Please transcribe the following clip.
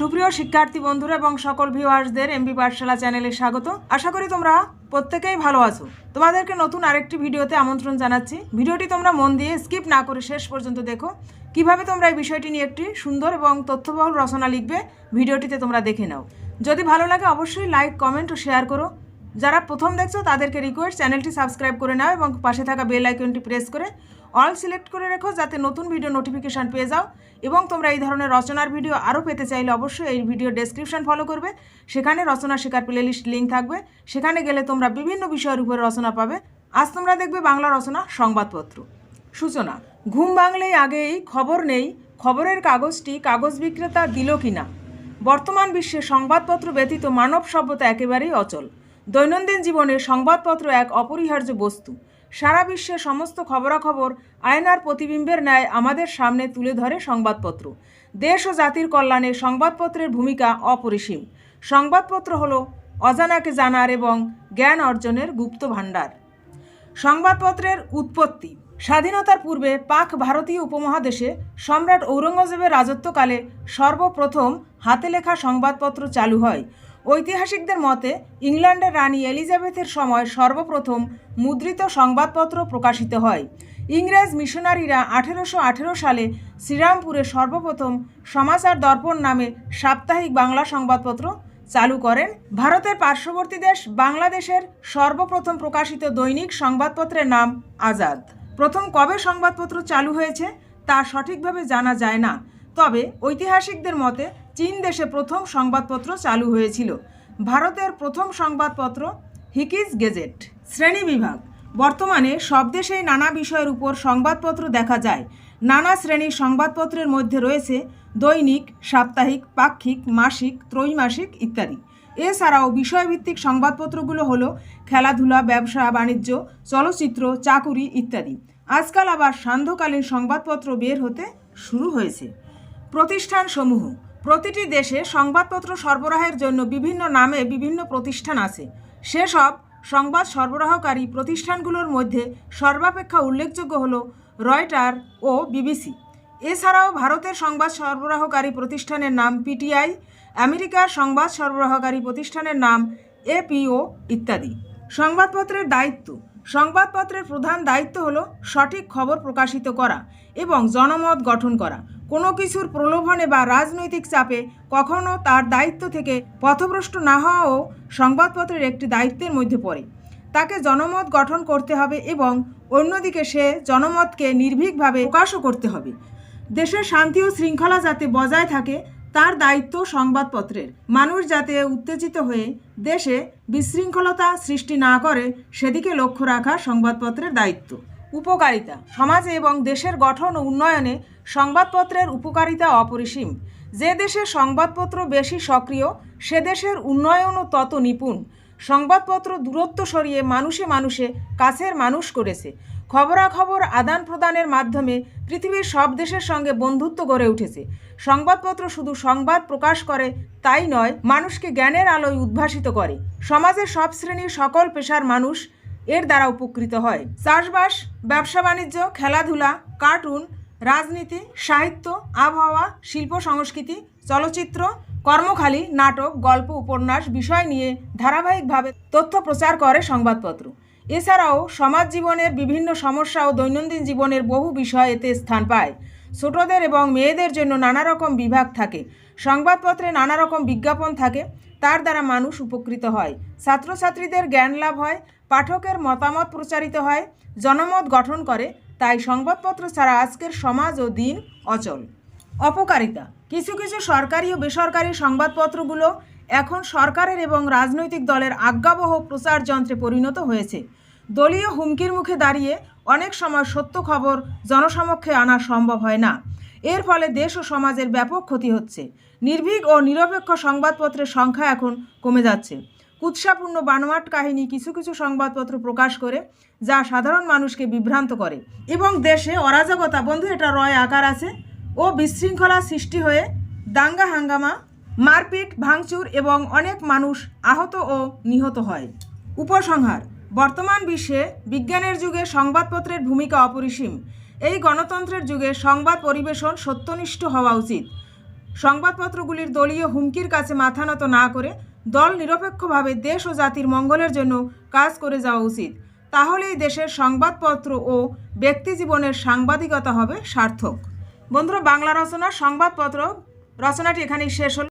সুপ্রিয় শিক্ষার্থী বন্ধুরা এবং সকল ভিউয়ার্সদের এমবি পাঠশালা চ্যানেলে স্বাগত। আশা করি তোমরা প্রত্যেকেই ভালো আছো। তোমাদেরকে নতুন আরেকটি ভিডিওতে আমন্ত্রণ জানাচ্ছি। ভিডিওটি তোমরা মন দিয়ে স্কিপ না করে শেষ পর্যন্ত দেখো। কীভাবে তোমরা এই বিষয়টি নিয়ে একটি সুন্দর এবং তথ্যবহুল রচনা লিখবে, ভিডিওটিতে তোমরা দেখে নাও। যদি ভালো লাগে, অবশ্যই লাইক কমেন্ট ও শেয়ার করো। যারা প্রথম দেখছ, তাদেরকে রিকোয়েস্ট চ্যানেলটি সাবস্ক্রাইব করে নাও এবং পাশে থাকা বেল আইকনটি প্রেস করে অল সিলেক্ট করে রেখো যাতে নতুন ভিডিও নোটিফিকেশান পেয়ে যাও। এবং তোমরা এই ধরনের রচনার ভিডিও আরও পেতে চাইলে অবশ্যই এই ভিডিও ডেসক্রিপশন ফলো করবে। সেখানে রচনা শেখার প্লেলিস্ট লিঙ্ক থাকবে। সেখানে গেলে তোমরা বিভিন্ন বিষয়ের উপরে রচনা পাবে। আজ তোমরা দেখবে বাংলা রচনা সংবাদপত্র। সূচনা, ঘুম ভাঙলেই আগেই খবর নেই, খবরের কাগজটি কাগজ বিক্রেতা দিল কিনা? বর্তমান বিশ্বে সংবাদপত্র ব্যতীত মানব সভ্যতা একেবারেই অচল। দৈনন্দিন জীবনে সংবাদপত্র এক অপরিহার্য বস্তু। সারা বিশ্বে সমস্ত খবরাখবর আয়নার প্রতিবিম্বের ন্যায় আমাদের সামনে তুলে ধরে সংবাদপত্র। দেশ ও জাতির কল্যাণে সংবাদপত্রের ভূমিকা অপরিসীম। সংবাদপত্র হলো অজানাকে জানার এবং জ্ঞান অর্জনের গুপ্ত ভাণ্ডার। সংবাদপত্রের উৎপত্তি। স্বাধীনতার পূর্বে পাক ভারতীয় উপমহাদেশে সম্রাট ঔরঙ্গজেবের রাজত্বকালে সর্বপ্রথম হাতে লেখা সংবাদপত্র চালু হয়। ঐতিহাসিকদের মতে, ইংল্যান্ডের রানী এলিজাবেথের সময় সর্বপ্রথম মুদ্রিত সংবাদপত্র প্রকাশিত হয়। ইংরেজ মিশনারিরা আঠেরোশো আঠেরো সালে শ্রীরামপুরে সর্বপ্রথম সমাচার দর্পণ নামে সাপ্তাহিক বাংলা সংবাদপত্র চালু করেন। ভারতের পার্শ্ববর্তী দেশ বাংলাদেশের সর্বপ্রথম প্রকাশিত দৈনিক সংবাদপত্রের নাম আজাদ। প্রথম কবে সংবাদপত্র চালু হয়েছে তা সঠিকভাবে জানা যায় না। তবে ঐতিহাসিকদের মতে চীন দেশে প্রথম সংবাদপত্র চালু হয়েছিল। ভারতের প্রথম সংবাদপত্র হিকিজ গেজেট। শ্রেণি বিভাগ। বর্তমানে সব দেশেই নানা বিষয়ের উপর সংবাদপত্র দেখা যায়। নানা শ্রেণির সংবাদপত্রের মধ্যে রয়েছে দৈনিক, সাপ্তাহিক, পাক্ষিক, মাসিক, ত্রৈমাসিক ইত্যাদি। এছাড়াও বিষয়ভিত্তিক সংবাদপত্রগুলো হলো খেলাধুলা, ব্যবসা, বাণিজ্য, চলচ্চিত্র, চাকুরি ইত্যাদি। আজকাল আবার সান্ধ্যকালীন সংবাদপত্র বের হতে শুরু হয়েছে। প্রতিষ্ঠানসমূহ। প্রতিটি দেশে সংবাদপত্র সরবরাহের জন্য বিভিন্ন নামে বিভিন্ন প্রতিষ্ঠান আছে। সেসব সংবাদ সরবরাহকারী প্রতিষ্ঠানগুলোর মধ্যে সর্বাপেক্ষা উল্লেখযোগ্য হল রয়টার ও বিবিসি। এছাড়াও ভারতের সংবাদ সরবরাহকারী প্রতিষ্ঠানের নাম পিটিআই, আমেরিকার সংবাদ সরবরাহকারী প্রতিষ্ঠানের নাম এপিও ইত্যাদি। সংবাদপত্রের দায়িত্ব সংবাদপত্রের প্রধান দায়িত্ব হলো সঠিক খবর প্রকাশিত করা এবং জনমত গঠন করা। কোনো কিছুর প্রলোভনে বা রাজনৈতিক চাপে কখনও তার দায়িত্ব থেকে পথভ্রষ্ট না হওয়াও সংবাদপত্রের একটি দায়িত্বের মধ্যে পড়ে। তাকে জনমত গঠন করতে হবে এবং অন্যদিকে সে জনমতকে নির্ভীকভাবে প্রকাশও করতে হবে। দেশের শান্তি ও শৃঙ্খলা যাতে বজায় থাকে তার দায়িত্ব সংবাদপত্রের। মানুষ যাতে উত্তেজিত হয়ে দেশে বিশৃঙ্খলতা সৃষ্টি না করে, সেদিকে লক্ষ্য রাখা সংবাদপত্রের দায়িত্ব। উপকারিতা। সমাজে এবং দেশের গঠন ও উন্নয়নে সংবাদপত্রের উপকারিতা অপরিসীম। যে দেশে সংবাদপত্র বেশি সক্রিয়, সে দেশের উন্নয়নও তত নিপুণ। সংবাদপত্র দূরত্ব সরিয়ে মানুষে মানুষে কাছের মানুষ করেছে। খবরাখবর আদান প্রদানের মাধ্যমে পৃথিবীর সব দেশের সঙ্গে বন্ধুত্ব গড়ে উঠেছে। সংবাদপত্র শুধু সংবাদ প্রকাশ করে তাই নয়, মানুষকে জ্ঞানের আলোয় উদ্ভাসিত করে। সমাজের সব শ্রেণির সকল পেশার মানুষ এর দ্বারা উপকৃত হয়। চাষবাস, ব্যবসা বাণিজ্য, খেলাধুলা, কার্টুন, রাজনীতি, সাহিত্য, আবহাওয়া, শিল্প, সংস্কৃতি, চলচ্চিত্র, কর্মখালি, নাটক, গল্প, উপন্যাস বিষয় নিয়ে ধারাবাহিকভাবে তথ্য প্রচার করে সংবাদপত্র। এছাড়াও সমাজ জীবনের বিভিন্ন সমস্যা ও দৈনন্দিন জীবনের বহু বিষয় এতে স্থান পায়। ছোটদের এবং মেয়েদের জন্য নানা রকম বিভাগ থাকে। সংবাদপত্রে নানা রকম বিজ্ঞাপন থাকে। তার দ্বারা মানুষ উপকৃত হয়। ছাত্রছাত্রীদের জ্ঞান লাভ হয়। পাঠকের মতামত প্রচারিত হয়। জনমত গঠন করে। তাই সংবাদপত্র ছাড়া আজকের সমাজ ও দিন অচল। অপকারিতা। কিছু কিছু সরকারি ও বেসরকারি সংবাদপত্রগুলো এখন সরকারের এবং রাজনৈতিক দলের আজ্ঞাবহ প্রচার যন্ত্রে পরিণত হয়েছে। দলীয় হুমকির মুখে দাঁড়িয়ে অনেক সময় সত্য খবর জনসমক্ষে আনা সম্ভব হয় না। এর ফলে দেশ ও সমাজের ব্যাপক ক্ষতি হচ্ছে। নির্ভীক ও নিরপেক্ষ সংবাদপত্রের সংখ্যা এখন কমে যাচ্ছে। কুৎসাপূর্ণ বানোয়াট কাহিনী কিছু কিছু সংবাদপত্র প্রকাশ করে, যা সাধারণ মানুষকে বিভ্রান্ত করে এবং দেশে অরাজকতা। বন্ধু, এটা রয় আকার আছে ও বিশৃঙ্খলা সৃষ্টি হয়ে দাঙ্গা হাঙ্গামা, মারপিট, ভাঙচুর এবং অনেক মানুষ আহত ও নিহত হয়। উপসংহার বর্তমান বিশ্বে বিজ্ঞানের যুগে সংবাদপত্রের ভূমিকা অপরিসীম। এই গণতন্ত্রের যুগে সংবাদ পরিবেশন সত্যনিষ্ঠ হওয়া উচিত। সংবাদপত্রগুলির দলীয় হুমকির কাছে মাথা নত না করে দল নিরপেক্ষভাবে দেশ ও জাতির মঙ্গলের জন্য কাজ করে যাওয়া উচিত। তাহলেই দেশের সংবাদপত্র ও ব্যক্তিজীবনের সাংবাদিকতা হবে সার্থক। বন্ধুরা, বাংলা রচনা, সংবাদপত্র রচনাটি এখানেই শেষ হল।